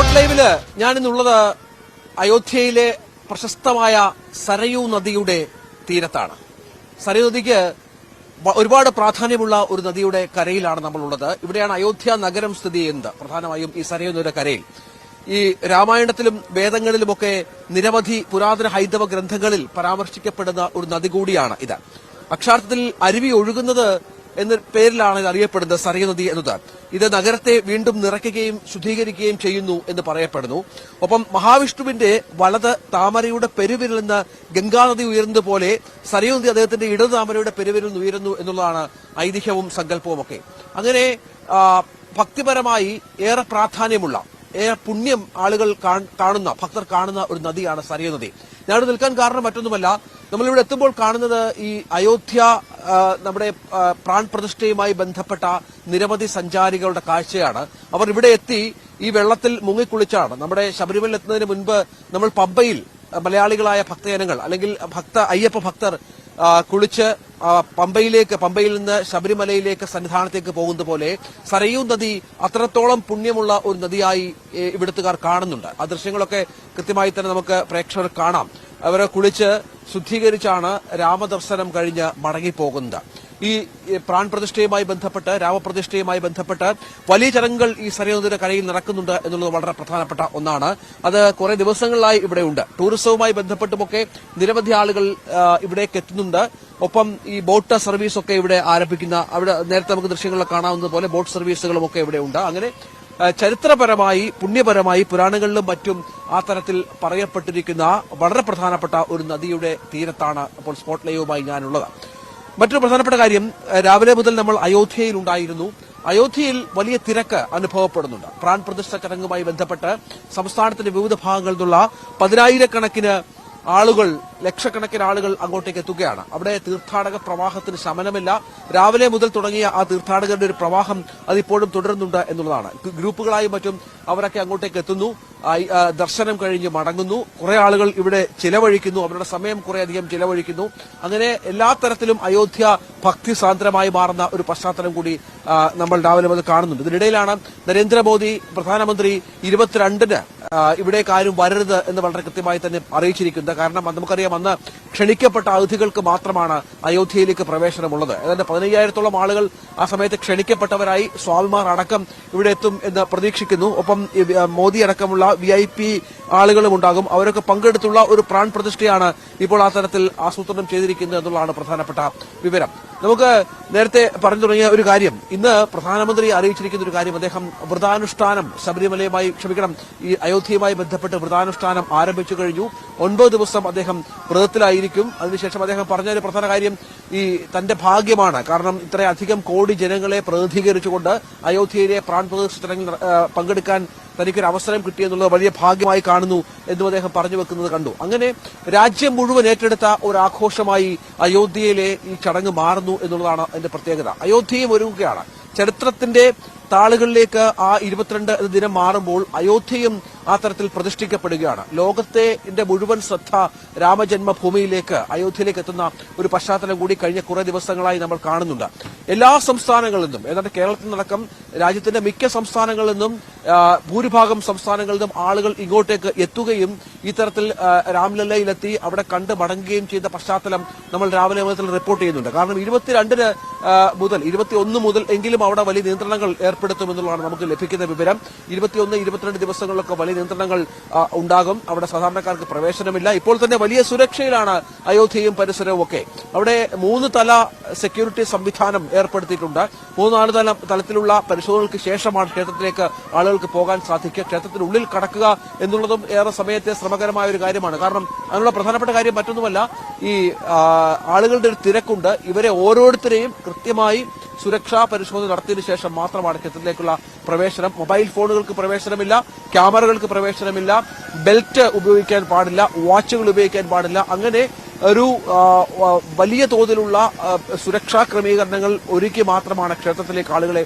Spot ലൈവിൽ ഞാനിന്നുള്ളത് അയോധ്യയിലെ പ്രശസ്തമായ സരയൂ നദിയുടെ തീരത്താണ്. സരയൂ നദിക്ക് ഒരുപാട് പ്രാധാന്യമുള്ള ഒരു നദിയുടെ കരയിലാണ് നമ്മളുള്ളത്. ഇവിടെയാണ് അയോധ്യ നഗരം സ്ഥിതി ചെയ്യുന്നത്. പ്രധാനമായും ഈ സരയൂ നദിയുടെ കരയിൽ. ഈ രാമായണത്തിലും വേദങ്ങളിലുമൊക്കെ നിരവധി പുരാതന ഹൈന്ദവ ഗ്രന്ഥങ്ങളിൽ പരാമർശിക്കപ്പെടുന്ന ഒരു നദി കൂടിയാണ് ഇത്. അക്ഷാർത്ഥത്തിൽ അരുവി ഒഴുകുന്നത് എന്ന പേരിലാണ് ഇത് അറിയപ്പെടുന്നത് സറിയ നദി എന്നത് ഇത് നഗരത്തെ വീണ്ടും നിറയ്ക്കുകയും ശുദ്ധീകരിക്കുകയും ചെയ്യുന്നു എന്ന് പറയപ്പെടുന്നു. ഒപ്പം മഹാവിഷ്ണുവിന്റെ വലത് താമരയുടെ പെരുവിരിൽ നിന്ന് ഗംഗാനദി ഉയരുന്നത് ഉയർന്നതുപോലെ സറിയ നദി അദ്ദേഹത്തിന്റെ ഇടത് താമരയുടെ പെരുവിരിൽ നിന്ന് ഉയരുന്നു എന്നുള്ളതാണ് ഐതിഹ്യവും സങ്കല്പവും ഒക്കെ അങ്ങനെ ഭക്തിപരമായി ഏറെ പ്രാധാന്യമുള്ള ഏറെ പുണ്യം ആളുകൾ കാണുന്ന ഭക്തർ കാണുന്ന ഒരു നദിയാണ് സറിയ നദി ഞാനിവിടെ നിൽക്കാൻ കാരണം മറ്റൊന്നുമല്ല. നമ്മളിവിടെ എത്തുമ്പോൾ കാണുന്നത് ഈ അയോധ്യ നമ്മുടെ പ്രാൺപ്രതിഷ്ഠയുമായി പ്രാൺ പ്രതിഷ്ഠയുമായി ബന്ധപ്പെട്ട നിരവധി സഞ്ചാരികളുടെ കാഴ്ചയാണ്. അവർ ഇവിടെ എത്തി ഈ വെള്ളത്തിൽ മുങ്ങിക്കുളിച്ചാണ്. നമ്മുടെ ശബരിമല എത്തുന്നതിന് മുൻപ് നമ്മൾ പമ്പയിൽ മലയാളികളായ ഭക്തജനങ്ങൾ അല്ലെങ്കിൽ ഭക്ത അയ്യപ്പ ഭക്തർ കുളിച്ച് പമ്പയിലേക്ക് പമ്പയിൽ നിന്ന് ശബരിമലയിലേക്ക് സന്നിധാനത്തേക്ക് പോകുന്നത് പോലെ സരയൂ നദി അത്രത്തോളം പുണ്യമുള്ള ഒരു നദിയായി ഇവിടുത്തുകാർ കാണുന്നുണ്ട്. ആ ദൃശ്യങ്ങളൊക്കെ കൃത്യമായി തന്നെ നമുക്ക് പ്രേക്ഷകർ കാണാം. അവരെ കുളിച്ച് ശുദ്ധീകരിച്ചാണ് രാമദർശനം കഴിഞ്ഞ് മടങ്ങിപ്പോകുന്നത്. ഈ ഈ പ്രാൺ പ്രതിഷ്ഠയുമായി ബന്ധപ്പെട്ട് രാമപ്രതിഷ്ഠയുമായി ബന്ധപ്പെട്ട് വലിയ ചടങ്ങുകൾ ഈ സരയൂനദിയുടെ കരയിൽ നടക്കുന്നുണ്ട് എന്നുള്ളത് വളരെ പ്രധാനപ്പെട്ട ഒന്നാണ്. അത് കുറെ ദിവസങ്ങളിലായി ഇവിടെയുണ്ട് ടൂറിസവുമായി ബന്ധപ്പെട്ടുമൊക്കെ നിരവധി ആളുകൾ ഇവിടേക്ക് എത്തുന്നുണ്ട്. ഒപ്പം ഈ ബോട്ട് സർവീസ് ഒക്കെ ഇവിടെ ആരംഭിക്കുന്ന അവിടെ നേരത്തെ നമുക്ക് ദൃശ്യങ്ങളിൽ കാണാവുന്നതുപോലെ ബോട്ട് സർവീസുകളും ഒക്കെ ഇവിടെ ഉണ്ട്. അങ്ങനെ ചരിത്രപരമായി പുണ്യപരമായി പുരാണങ്ങളിലും മറ്റും ആ തരത്തിൽ പറയപ്പെട്ടിരിക്കുന്ന വളരെ പ്രധാനപ്പെട്ട ഒരു നദിയുടെ തീരത്താണ് അപ്പോൾ സ്പോട്ട് ലൈവുമായി ഞാനുള്ളത്. മറ്റൊരു പ്രധാനപ്പെട്ട കാര്യം രാവിലെ മുതൽ നമ്മൾ അയോധ്യയിൽ ഉണ്ടായിരുന്നു. അയോധ്യയിൽ വലിയ തിരക്ക് അനുഭവപ്പെടുന്നുണ്ട്. പ്രാൺ പ്രതിഷ്ഠ ചടങ്ങുമായി ബന്ധപ്പെട്ട് സംസ്ഥാനത്തിന്റെ വിവിധ ഭാഗങ്ങളിൽ നിന്നുള്ള പതിനായിരക്കണക്കിന് ആളുകൾ ലക്ഷക്കണക്കിന് ആളുകൾ അങ്ങോട്ടേക്ക് എത്തുകയാണ്. അവിടെ തീർത്ഥാടക പ്രവാഹത്തിന് ശമനമില്ല. രാവിലെ മുതൽ തുടങ്ങിയ ആ തീർത്ഥാടകരുടെ ഒരു പ്രവാഹം അതിപ്പോഴും തുടരുന്നുണ്ട് എന്നുള്ളതാണ്. ഗ്രൂ- ഗ്രൂപ്പുകളായും മറ്റും അവരൊക്കെ അങ്ങോട്ടേക്ക് എത്തുന്നു. ദർശനം കഴിഞ്ഞ് മടങ്ങുന്നു. കുറെ ആളുകൾ ഇവിടെ ചിലവഴിക്കുന്നു. അവരുടെ സമയം കുറെ അധികം ചിലവഴിക്കുന്നു. അങ്ങനെ എല്ലാ തരത്തിലും അയോധ്യ ഭക്തി സാന്ദ്രമായി മാറുന്ന ഒരു പശ്ചാത്തലം കൂടി നമ്മൾ രാവിലെ മുതൽ കാണുന്നുണ്ട്. ഇതിനിടയിലാണ് നരേന്ദ്രമോദി പ്രധാനമന്ത്രി ഇരുപത്തിരണ്ടിന് ഇവിടേക്കാരും വരരുത് എന്ന് വളരെ കൃത്യമായി തന്നെ അറിയിച്ചിരിക്കുന്നത്. കാരണം നമുക്കറിയാം അന്ന് ക്ഷണിക്കപ്പെട്ട അതിഥികൾക്ക് മാത്രമാണ് അയോധ്യയിലേക്ക് പ്രവേശനമുള്ളത്. ഏതാണ്ട് പതിനയ്യായിരത്തോളം ആളുകൾ ആ സമയത്ത് ക്ഷണിക്കപ്പെട്ടവരായി സ്വാമിമാർ അടക്കം ഇവിടെ എത്തും എന്ന് പ്രതീക്ഷിക്കുന്നു. ഒപ്പം മോദി അടക്കമുള്ള വി ഐ പി ആളുകളും ഉണ്ടാകും. അവരൊക്കെ പങ്കെടുത്തുള്ള ഒരു പ്രാൺ പ്രതിഷ്ഠയാണ് ഇപ്പോൾ ആ തരത്തിൽ ആസൂത്രണം ചെയ്തിരിക്കുന്നത് എന്നുള്ളതാണ് പ്രധാനപ്പെട്ട വിവരം. നമുക്ക് നേരത്തെ പറഞ്ഞു തുടങ്ങിയ ഒരു കാര്യം. ഇന്ന് പ്രധാനമന്ത്രി അറിയിച്ചിരിക്കുന്ന ഒരു കാര്യം. അദ്ദേഹം വ്രതാനുഷ്ഠാനം ശബരിമലയുമായി ക്ഷമിക്കണം. ഈ അയോധ്യയുമായി ബന്ധപ്പെട്ട് വ്രതാനുഷ്ഠാനം ആരംഭിച്ചു കഴിഞ്ഞു. ഒൻപത് ദിവസം അദ്ദേഹം വ്രതത്തിലായിരിക്കും. അതിനുശേഷം അദ്ദേഹം പറഞ്ഞ ഒരു പ്രധാന കാര്യം ഈ തന്റെ ഭാഗ്യമാണ്. കാരണം ഇത്രയധികം കോടി ജനങ്ങളെ പ്രതിനിധീകരിച്ചുകൊണ്ട് അയോധ്യയിലെ പ്രാൺ പങ്കെടുക്കാൻ തനിക്കൊരു അവസരം കിട്ടിയെന്നുള്ളത് വലിയ ഭാഗ്യമായി കാണുന്നു എന്നും അദ്ദേഹം പറഞ്ഞു വെക്കുന്നത് കണ്ടു. അങ്ങനെ രാജ്യം മുഴുവൻ ഏറ്റെടുത്ത ഒരു ആഘോഷമായി അയോധ്യയിലെ ഈ ചടങ്ങ് മാറുന്നു എന്നുള്ളതാണ് അതിന്റെ പ്രത്യേകത. അയോധ്യയും ഒരുങ്ങുകയാണ്. ചരിത്രത്തിന്റെ താളുകളിലേക്ക് ആ ഇരുപത്തിരണ്ട് ദിനം മാറുമ്പോൾ അയോധ്യയും ആ തരത്തിൽ പ്രതിഷ്ഠിക്കപ്പെടുകയാണ്. ലോകത്തെ മുഴുവൻ ശ്രദ്ധ രാമജന്മഭൂമിയിലേക്ക് അയോധ്യയിലേക്ക് എത്തുന്ന ഒരു പശ്ചാത്തലം കൂടി കഴിഞ്ഞ കുറെ ദിവസങ്ങളായി നമ്മൾ കാണുന്നുണ്ട്. എല്ലാ സംസ്ഥാനങ്ങളിൽ നിന്നും ഏതാണ്ട് കേരളത്തിൽ നിന്നടക്കം രാജ്യത്തിന്റെ മിക്ക സംസ്ഥാനങ്ങളിൽ നിന്നും ഭൂരിഭാഗം സംസ്ഥാനങ്ങളിൽ നിന്നും ആളുകൾ ഇങ്ങോട്ടേക്ക് എത്തുകയും ഈ തരത്തിൽ ആ, രാംലല്ലയിലെത്തി അവിടെ കണ്ട് മടങ്ങുകയും ചെയ്ത പശ്ചാത്തലം നമ്മൾ രാവിലെ മുതൽ റിപ്പോർട്ട് ചെയ്യുന്നുണ്ട്. കാരണം ഇരുപത്തിരണ്ടിന് മുതൽ ഇരുപത്തിയൊന്ന് മുതൽ എങ്കിലും അവിടെ വലിയ നിയന്ത്രണങ്ങൾ ഏർപ്പെടുത്തുമെന്നുള്ളതാണ് നമുക്ക് ലഭിക്കുന്ന വിവരം. ഇരുപത്തിയൊന്ന് ഇരുപത്തിരണ്ട് ദിവസങ്ങളിലൊക്കെ വലിയ നിയന്ത്രണങ്ങൾ ഉണ്ടാകും. അവിടെ സാധാരണക്കാർക്ക് പ്രവേശനമില്ല. ഇപ്പോൾ തന്നെ വലിയ സുരക്ഷയിലാണ് അയോധ്യയും പരിസരവും ഒക്കെ. അവിടെ മൂന്ന് തല സെക്യൂരിറ്റി സംവിധാനം ഏർപ്പെടുത്തിയിട്ടുണ്ട്. മൂന്നാൽ തല തലത്തിലുള്ള പരിശോധനകൾക്ക് ശേഷമാണ് ക്ഷേത്രത്തിലേക്ക് ആളുകൾക്ക് പോകാൻ സാധിക്കുക. ക്ഷേത്രത്തിനുള്ളിൽ കടക്കുക എന്നുള്ളതും ഏറെ സമയത്തെ ശ്രമകരമായ ഒരു കാര്യമാണ്. കാരണം അതിനുള്ള പ്രധാനപ്പെട്ട കാര്യം മറ്റൊന്നുമല്ല ഈ ആളുകളുടെ ഒരു തിരക്കുണ്ട്. ഇവരെ ഓരോരുത്തരെയും കൃത്യമായി സുരക്ഷാ പരിശോധന നടത്തിയതിനു ശേഷം മാത്രമാണ് ക്ഷേത്രത്തിലേക്കുള്ള പ്രവേശനം. മൊബൈൽ ഫോണുകൾക്ക് പ്രവേശനമില്ല ക്യാമറകൾക്ക് പ്രവേശനമില്ല ബെൽറ്റ് ഉപയോഗിക്കാൻ പാടില്ല വാച്ചുകൾ ഉപയോഗിക്കാൻ പാടില്ല. അങ്ങനെ ഒരു വലിയ തോതിലുള്ള സുരക്ഷാ ക്രമീകരണങ്ങൾ ഒരുക്കി മാത്രമാണ് ക്ഷേത്രത്തിലേക്ക് ആളുകളെ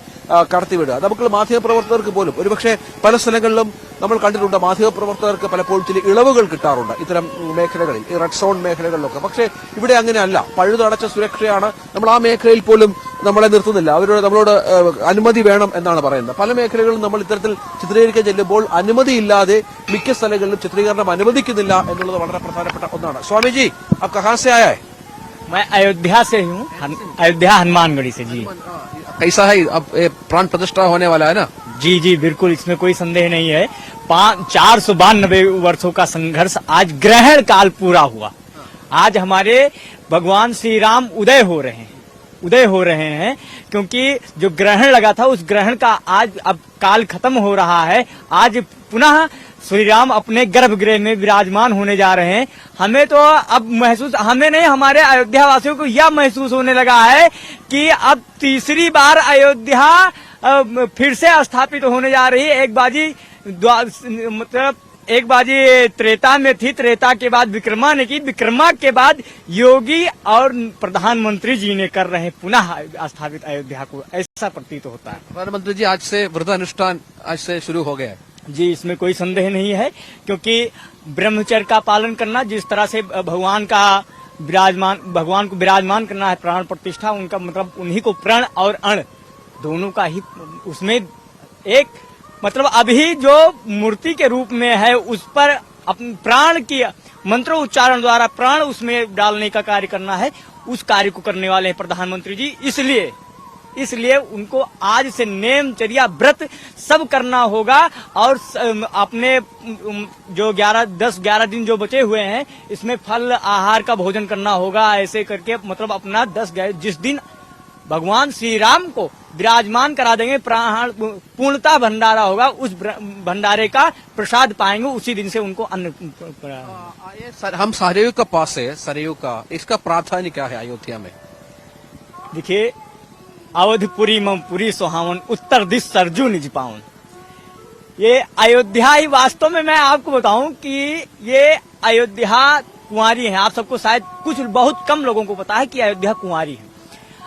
കടത്തിവിടുക. നമുക്ക് മാധ്യമപ്രവർത്തകർക്ക് പോലും ഒരുപക്ഷെ പല സ്ഥലങ്ങളിലും നമ്മൾ കണ്ടിട്ടുണ്ട് മാധ്യമപ്രവർത്തകർക്ക് പലപ്പോഴും ചില ഇളവുകൾ കിട്ടാറുണ്ട് ഇത്തരം മേഖലകളിൽ ഈ റെഡ് സോൺ മേഖലകളിലൊക്കെ. പക്ഷേ ഇവിടെ അങ്ങനെയല്ല. പഴുതടച്ച സുരക്ഷയാണ്. നമ്മൾ ആ മേഖലയിൽ പോലും നമ്മളെ നിർത്തുന്നില്ല അവരോട് നമ്മളോട് ഏഹ്, അനുമതി വേണം എന്നാണ് പറയുന്നത് പല മേഖലകളിലും നമ്മൾ ഇത്തരത്തിൽ ചിത്രീകരിക്കാൻ ചെല്ലുമ്പോൾ അനുമതിയില്ലാതെ മിക്ക സ്ഥലങ്ങളിലും ചിത്രീകരണം അനുവദിക്കുന്നില്ല എന്നുള്ളത് വളരെ പ്രധാനപ്പെട്ട ഒന്നാണ് സ്വാമിജി ആ കഹാസെ ആയ मैं अयोध्या से हूँ हन- अयोध्या हनुमानगढ़ी से जी कैसा है अब ये प्राण प्रतिष्ठा होने वाला है ना जी जी बिल्कुल इसमें कोई संदेह नहीं है पाँच चार सौ बानबे वर्षों का संघर्ष आज ग्रहण काल पूरा हुआ आज हमारे भगवान श्री राम उदय हो रहे हैं उदय हो रहे हैं, क्योंकि जो ग्रहण लगा था, उस ग्रहण का आज अब काल खत्म हो रहा है। आज पुनः श्री राम अपने गर्भगृह में विराजमान होने जा रहे हैं। हमें तो अब महसूस, हमें नहीं, हमारे अयोध्या वासियों को यह महसूस होने लगा है कि अब तीसरी बार अयोध्या फिर से स्थापित होने जा रही है। एक बाजी मतलब एक बाजी त्रेता में थी त्रेता के बाद विक्रमा ने की। विक्रमा के बाद योगी और प्रधानमंत्री जी ने कर रहे हैं पुनः स्थापित अयोध्या को। ऐसा प्रतीत होता है। प्रधानमंत्री जी आज से व्रतानुष्ठान आज से शुरू हो गया है। जी इसमें कोई संदेह नहीं है क्योंकि ब्रह्मचर्य का पालन करना जिस तरह से भगवान का विराजमान भगवान को विराजमान करना है प्राण प्रतिष्ठा उनका मतलब उन्हीं को प्रण और अण दोनों का ही उसमें एक मतलब अभी जो मूर्ति के रूप में है, उस पर प्राण की मंत्रो उच्चारण द्वारा प्राण उसमें डालने का कार्य करना है, उस कार्य को करने वाले हैं प्रधानमंत्री जी। इसलिए इसलिए उनको आज से नेमचर्या व्रत सब करना होगा और अपने जो 11 10 11 दिन जो बचे हुए हैं, इसमें फल, आहार का भोजन करना होगा, ऐसे करके मतलब अपना 10 जिस दिन भगवान श्री राम को विराजमान करा देंगे प्राण पूर्णता भंडारा होगा उस भंडारे का प्रसाद पाएँगे उसी दिन से उनको अन्न सर, हम सरयू का पास है सरयू का। इसका प्राधान्य क्या है अयोध्या में? देखिए अवधपुरी ममपुरी सुहावन उत्तर दिश सरजू निज पावन। ये अयोध्या ही वास्तव में मैं आपको बताऊँ कि ये अयोध्या कुंवारी है। आप सबको शायद कुछ बहुत कम लोगों को पता है कि अयोध्या कुंवारी है।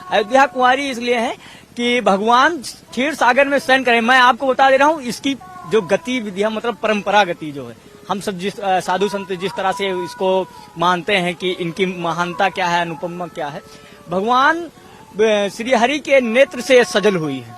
अयोध्या कुमारी इसलिए है कि भगवान क्षीर सागर में शयन करें। मैं आपको बता दे रहा हूँ, इसकी जो गतिविधियाँ मतलब परंपरा गति जो है। हम सब जिस साधु संत जिस तरह से इसको मानते हैं कि इनकी महानता क्या है, अनुपमा क्या है, भगवान श्री हरि के नेत्र से सजल हुई है।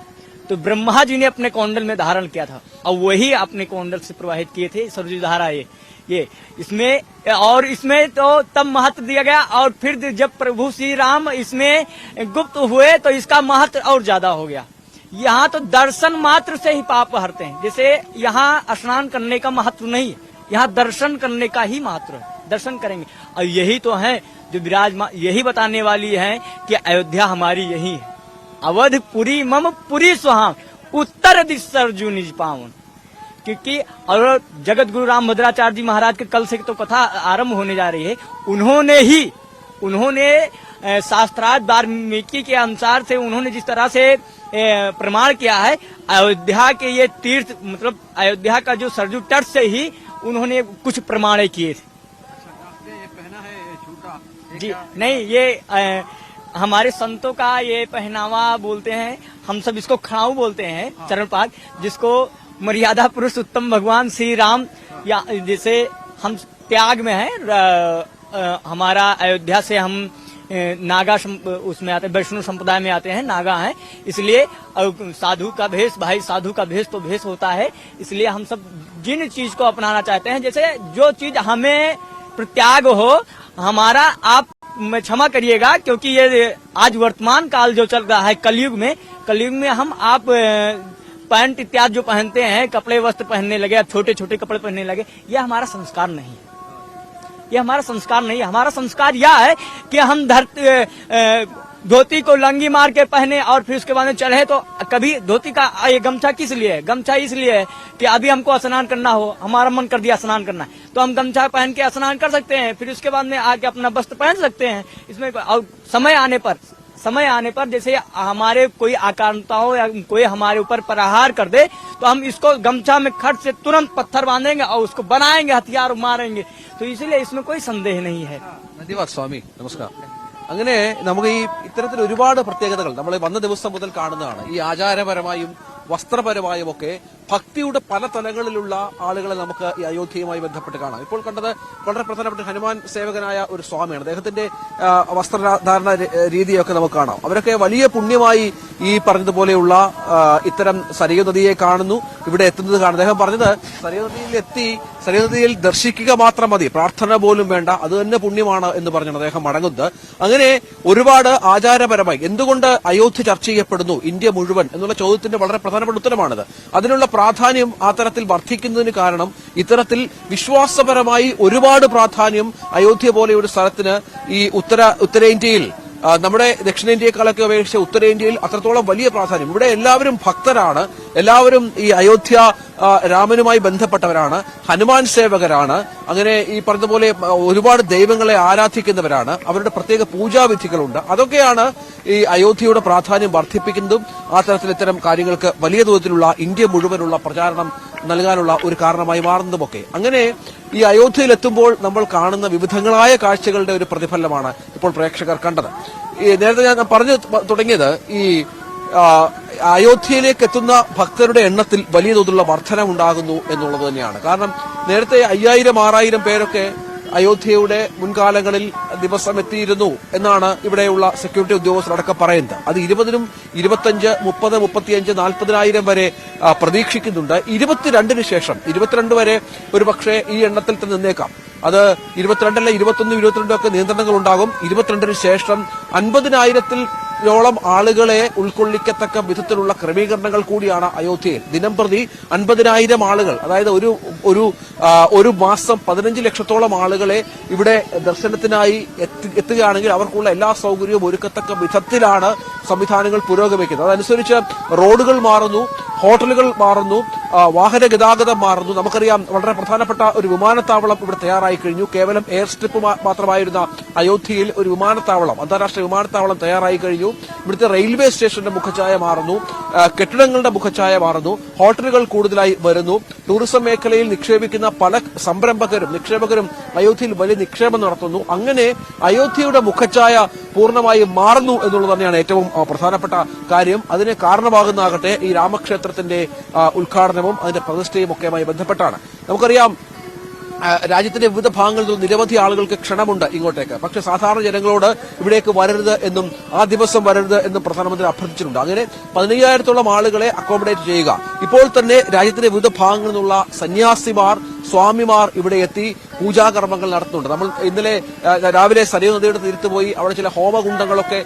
तो ब्रह्मा जी ने अपने कौंडल में धारण किया था। और वही अपने कौंडल से प्रवाहित किए थे, सरजू धारा ये ये, इसमें, और इसमें तो तब महत्व दिया गया, और फिर जब प्रभु श्री राम इसमें गुप्त हुए तो इसका महत्व और ज़्यादा हो गया। यहाँ तो दर्शन मात्र से ही पाप हरते हैं। जैसे यहाँ स्नान करने का महत्व नहीं है, यहाँ दर्शन करने का ही महत्व है, दर्शन करेंगे। और यही तो है जो विराजमान, यही बताने वाली है कि अयोध्या हमारी यही है। अवध पुरी मम पुरी सुहाम। उत्तर दिश सरजू निज पावन। क्योंकि और जगत गुरु राम भद्राचार्य जी महाराज के कल से तो कथा आरंभ होने जा रही है। उन्होंने ही उन्होंने शास्त्रार्थ वाल्मीकि के अनुसार से उन्होंने जिस तरह से प्रमाण किया है अयोध्या के ये तीर्थ मतलब अयोध्या का जो सरजू तट से ही उन्होंने कुछ प्रमाण किए थे। जी नहीं ये अ, हमारे संतों का ये पहनावा बोलते हैं हम सब इसको खड़ाऊ बोलते हैं चरण पाठ जिसको मर्यादा पुरुष उत्तम भगवान श्री राम या जैसे हम त्याग में है र- अ, हमारा अयोध्या से हम नागा उसमें आते हैं वैष्णव संप्रदाय में आते हैं नागा हैं इसलिए साधु का भेष भाई साधु का भेष तो भेष होता है इसलिए हम सब जिन चीज़ को अपनाना चाहते हैं जैसे जो चीज़ हमें प्रत्याग हो हमारा आप मैं क्षमा करिएगा, क्योंकि ये आज वर्तमान काल जो चल रहा है कलयुग में कलयुग में हम आप पैंट इत्यादि जो पहनते हैं, कपड़े वस्त्र पहनने लगे छोटे छोटे कपड़े पहनने लगे ये हमारा संस्कार नहीं है। ये हमारा संस्कार नहीं है। हमारा संस्कार यह है कि हम धरती धोती को लंगी मार के पहने और फिर उसके बाद में चढ़े तो कभी धोती का, ये गमछा किस लिए है? गमछा इसलिए है कि अभी हमको स्नान करना हो, हमारा मन कर दिया स्नान करना। है तो हम गमछा पहन के स्नान कर सकते हैं फिर उसके बाद में आके अपना वस्त्र पहन सकते हैं इसमें और समय आने पर समय आने पर जैसे हमारे कोई आकांक्षता हो या कोई हमारे ऊपर प्रहार कर दे तो हम इसको गमछा में खट से तुरंत पत्थर बांधेंगे और उसको बनाएंगे हथियार मारेंगे तो इसीलिए इसमें कोई संदेह नहीं है ധന്യവാദ് സ്വാമി നമസ്കാരം അങ്ങനെ നമുക്ക് ഈ ഇത്തരത്തിൽ ഒരുപാട് പ്രത്യേകതകൾ നമ്മൾ വന്ന ദിവസം മുതൽ കാണുന്നതാണ് ഈ ആചാരപരമായും വസ്ത്രപരമായും ഒക്കെ ഭക്തിയുടെ പല തലങ്ങളിലുള്ള ആളുകളെ നമുക്ക് ഈ അയോധ്യയുമായി ബന്ധപ്പെട്ട് കാണാം. ഇപ്പോൾ കണ്ടത് വളരെ പ്രധാനപ്പെട്ട ഹനുമാൻ സേവകനായ ഒരു സ്വാമിയാണ്. അദ്ദേഹത്തിന്റെ വസ്ത്രധാരണ രീതിയൊക്കെ നമുക്ക് കാണാം. അവരൊക്കെ വലിയ പുണ്യമായി ഈ പറഞ്ഞതുപോലെയുള്ള ഇത്തരം സരയു നദിയെ കാണുന്നു. ഇവിടെ എത്തുന്നത് കാണാം. അദ്ദേഹം പറഞ്ഞത് സരയൂ എത്തി സരയൂ ദർശിക്കുക മാത്രം മതി. പ്രാർത്ഥന പോലും വേണ്ട. അത് തന്നെ പുണ്യമാണ് എന്ന് പറഞ്ഞാണ് അദ്ദേഹം മടങ്ങുന്നത്. അങ്ങനെ ഒരുപാട് ആചാരപരമായി എന്തുകൊണ്ട് അയോധ്യ ചർച്ച ചെയ്യപ്പെടുന്നു ഇന്ത്യ മുഴുവൻ എന്നുള്ള ചോദ്യത്തിന്റെ വളരെ പ്രധാനപ്പെട്ട ഉത്തരമാണിത്. അതിനുള്ള പ്രാധാന്യം ആ തരത്തിൽ വർദ്ധിക്കുന്നതിന് കാരണം ഇത്തരത്തിൽ വിശ്വാസപരമായി ഒരുപാട് പ്രാധാന്യം അയോധ്യ പോലെ ഒരു സ്ഥലത്തിന് ഈ ഉത്തര ഉത്തരേന്ത്യയിൽ നമ്മുടെ ദക്ഷിണേന്ത്യയെക്കാളൊക്കെ അപേക്ഷിച്ച് ഉത്തരേന്ത്യയിൽ അത്രത്തോളം വലിയ പ്രാധാന്യം. ഇവിടെ എല്ലാവരും ഭക്തരാണ്. എല്ലാവരും ഈ അയോധ്യ രാമനുമായി ബന്ധപ്പെട്ടവരാണ് ഹനുമാൻ സേവകരാണ് അങ്ങനെ ഈ പറഞ്ഞതുപോലെ ഒരുപാട് ദൈവങ്ങളെ ആരാധിക്കുന്നവരാണ് അവരുടെ പ്രത്യേക പൂജാവിധികളുണ്ട്. അതൊക്കെയാണ് ഈ അയോധ്യയുടെ പ്രാധാന്യം വർദ്ധിപ്പിക്കുന്നതും ആ തരത്തിൽ ഇത്തരം കാര്യങ്ങൾക്ക് വലിയ തോതിലുള്ള ഇന്ത്യ മുഴുവനുള്ള പ്രചാരണം നൽകാനുള്ള ഒരു കാരണമായി മാറുന്നതുമൊക്കെ. അങ്ങനെ ഈ അയോധ്യയിലെത്തുമ്പോൾ നമ്മൾ കാണുന്ന വിവിധങ്ങളായ കാഴ്ചകളുടെ ഒരു പ്രതിഫലനമാണ് ഇപ്പോൾ പ്രേക്ഷകർ കണ്ടത്. ഈ നേരത്തെ ഞാൻ പറഞ്ഞു തുടങ്ങിയത് ഈ അയോധ്യയിലേക്ക് എത്തുന്ന ഭക്തരുടെ എണ്ണത്തിൽ വലിയ തോതിലുള്ള വർധനമുണ്ടാകുന്നു എന്നുള്ളത് തന്നെയാണ്. കാരണം നേരത്തെ അയ്യായിരം ആറായിരം പേരൊക്കെ അയോധ്യയുടെ മുൻകാലങ്ങളിൽ ദിവസം എത്തിയിരുന്നു എന്നാണ് ഇവിടെയുള്ള സെക്യൂരിറ്റി ഉദ്യോഗസ്ഥരടക്കം പറയുന്നത്. അത് ഇരുപതിനും ഇരുപത്തഞ്ച് മുപ്പത് മുപ്പത്തിയഞ്ച് നാൽപ്പതിനായിരം വരെ പ്രതീക്ഷിക്കുന്നുണ്ട്. ഇരുപത്തിരണ്ടിന് ശേഷം ഇരുപത്തിരണ്ട് വരെ ഒരു പക്ഷേ ഈ എണ്ണത്തിൽ തന്നെ നിന്നേക്കാം. അത് ഇരുപത്തിരണ്ടല്ല ഇരുപത്തൊന്നും ഇരുപത്തിരണ്ടും ഒക്കെ നിയന്ത്രണങ്ങൾ ഉണ്ടാകും ഇരുപത്തിരണ്ടിന് ശേഷം അൻപതിനായിരത്തിൽ ോളം ആളുകളെ ഉൾക്കൊള്ളിക്കത്തക്ക വിധത്തിലുള്ള ക്രമീകരണങ്ങൾ കൂടിയാണ് അയോധ്യയിൽ. ദിനം പ്രതി അൻപതിനായിരം ആളുകൾ അതായത് ഒരു ഒരു ഒരു മാസം പതിനഞ്ച് ലക്ഷത്തോളം ആളുകളെ ഇവിടെ ദർശനത്തിനായി എത്തി- എത്തുകയാണെങ്കിൽ അവർക്കുള്ള എല്ലാ സൗകര്യവും ഒരുക്കത്തക്ക വിധത്തിലാണ് സംവിധാനങ്ങൾ പുരോഗമിക്കുന്നത്. അതനുസരിച്ച് റോഡുകൾ മാറുന്നു ഹോട്ടലുകൾ മാറുന്നു വാഹന ഗതാഗതം മാറുന്നു. നമുക്കറിയാം വളരെ പ്രധാനപ്പെട്ട ഒരു വിമാനത്താവളം ഇവിടെ തയ്യാറായി കഴിഞ്ഞു. കേവലം എയർ സ്ട്രിപ്പ് മാത്രമായിരുന്ന അയോധ്യയിൽ ഒരു വിമാനത്താവളം അന്താരാഷ്ട്ര വിമാനത്താവളം തയ്യാറായി കഴിഞ്ഞു. ഇവിടുത്തെ റെയിൽവേ സ്റ്റേഷന്റെ മുഖഛായ മാറുന്നു. കെട്ടിടങ്ങളുടെ മുഖച്ഛായ മാറുന്നു ഹോട്ടലുകൾ കൂടുതലായി വരുന്നു. ടൂറിസം മേഖലയിൽ നിക്ഷേപിക്കുന്ന പല സംരംഭകരും നിക്ഷേപകരും അയോധ്യയിൽ വലിയ നിക്ഷേപം നടത്തുന്നു. അങ്ങനെ അയോധ്യയുടെ മുഖച്ഛായ പൂർണമായും മാറുന്നു എന്നുള്ളത് തന്നെയാണ് ഏറ്റവും പ്രധാനപ്പെട്ട കാര്യം. അതിന് കാരണമാകുന്നാകട്ടെ ഈ രാമക്ഷേത്രത്തിന്റെ ഉദ്ഘാടനവും അതിന്റെ പ്രതിഷ്ഠയും ഒക്കെയുമായി ബന്ധപ്പെട്ടാണ്. നമുക്കറിയാം രാജ്യത്തിന്റെ വിവിധ ഭാഗങ്ങളിൽ നിന്നും നിരവധി ആളുകൾക്ക് ക്ഷണമുണ്ട് ഇങ്ങോട്ടേക്ക്. പക്ഷേ സാധാരണ ജനങ്ങളോട് ഇവിടേക്ക് വരരുത് എന്നും ആ ദിവസം വരരുത് എന്നും പ്രധാനമന്ത്രി അഭ്യർത്ഥിച്ചിട്ടുണ്ട്. അങ്ങനെ പതിനയ്യായിരത്തോളം ആളുകളെ അക്കോമഡേറ്റ് ചെയ്യുക. ഇപ്പോൾ തന്നെ രാജ്യത്തിന്റെ വിവിധ ഭാഗങ്ങളിൽ നിന്നുള്ള സന്യാസിമാർ സ്വാമിമാർ ഇവിടെ എത്തി പൂജാകർമ്മങ്ങൾ നടത്തുന്നുണ്ട്. നമ്മൾ ഇന്നലെ രാവിലെ സരയൂ നദിയുടെ തീരത്ത് പോയി അവിടെ ചില ഹോമകുണ്ടങ്ങളൊക്കെ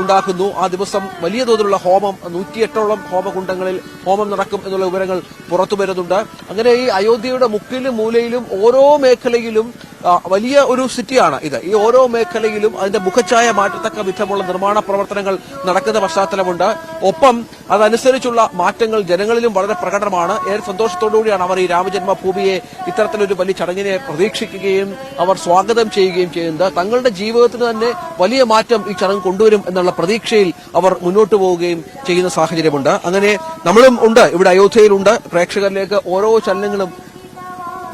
ഉണ്ടാക്കുന്നു. ആ ദിവസം വലിയ തോതിലുള്ള ഹോമം നൂറ്റിയെട്ടോളം ഹോമകുണ്ടങ്ങളിൽ ഹോമം നടക്കും എന്നുള്ള വിവരങ്ങൾ പുറത്തു വരുന്നുണ്ട്. അങ്ങനെ ഈ അയോധ്യയുടെ മുക്കിലും മൂലയിലും ഓരോ മേഖലയിലും വലിയ ഒരു സിറ്റിയാണ് ഇത്. ഈ ഓരോ മേഖലയിലും അതിന്റെ മുഖച്ഛായ മാറ്റത്തക്ക വിധമുള്ള നിർമ്മാണ പ്രവർത്തനങ്ങൾ നടക്കുന്ന പശ്ചാത്തലമുണ്ട്. ഒപ്പം അതനുസരിച്ചുള്ള മാറ്റങ്ങൾ ജനങ്ങളിലും വളരെ പ്രകടമാണ്. ഏറെ സന്തോഷത്തോടുകൂടിയാണ് അവർ ഈ രാമജന്മഭൂമിയെ ഇത്തരത്തിലൊരു വലിയ ചടങ്ങിനെ പ്രതീക്ഷിക്കുകയും അവർ സ്വാഗതം ചെയ്യുകയും ചെയ്യുന്നത്. തങ്ങളുടെ ജീവിതത്തിന് തന്നെ വലിയ മാറ്റം ഈ ചടങ്ങ് കൊണ്ടുവരും എന്നുള്ള പ്രതീക്ഷയിൽ അവർ മുന്നോട്ട് പോവുകയും ചെയ്യുന്ന സാഹചര്യമുണ്ട്. അങ്ങനെ നമ്മളും ഉണ്ട്. ഇവിടെ അയോധ്യയിലുണ്ട്. പ്രേക്ഷകരിലേക്ക് ഓരോ ചലനങ്ങളും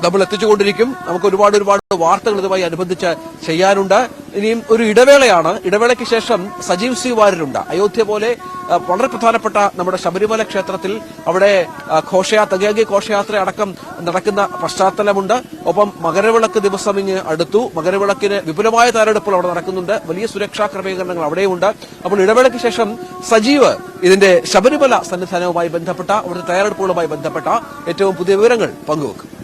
നമ്മൾ എത്തിച്ചുകൊണ്ടിരിക്കും. നമുക്ക് ഒരുപാട് ഒരുപാട് വാർത്തകൾ ഇതുമായി അനുബന്ധിച്ച് ചെയ്യാനുണ്ട്. ഇനിയും ഒരു ഇടവേളയാണ്. ഇടവേളയ്ക്ക് ശേഷം സജീവ് സി വാര്യരുണ്ട്. അയോധ്യ പോലെ വളരെ പ്രധാനപ്പെട്ട നമ്മുടെ ശബരിമല ക്ഷേത്രത്തിൽ അവിടെ ഘോഷയാത്ര ഗംഗി ഘോഷയാത്ര അടക്കം നടക്കുന്ന പശ്ചാത്തലമുണ്ട്. ഒപ്പം മകരവിളക്ക് ദിവസം ഇങ്ങ് അടുത്തു. മകരവിളക്കിന് വിപുലമായ തയ്യാറെടുപ്പുകൾ അവിടെ നടക്കുന്നുണ്ട്. വലിയ സുരക്ഷാ ക്രമീകരണങ്ങൾ അവിടെയുണ്ട്. അപ്പോൾ ഇടവേളയ്ക്ക് ശേഷം സജീവ് ഇതിന്റെ ശബരിമല സന്നിധാനവുമായി ബന്ധപ്പെട്ട അവിടുത്തെ തയ്യാറെടുപ്പുകളുമായി ബന്ധപ്പെട്ട ഏറ്റവും പുതിയ വിവരങ്ങൾ പങ്കുവെക്കും.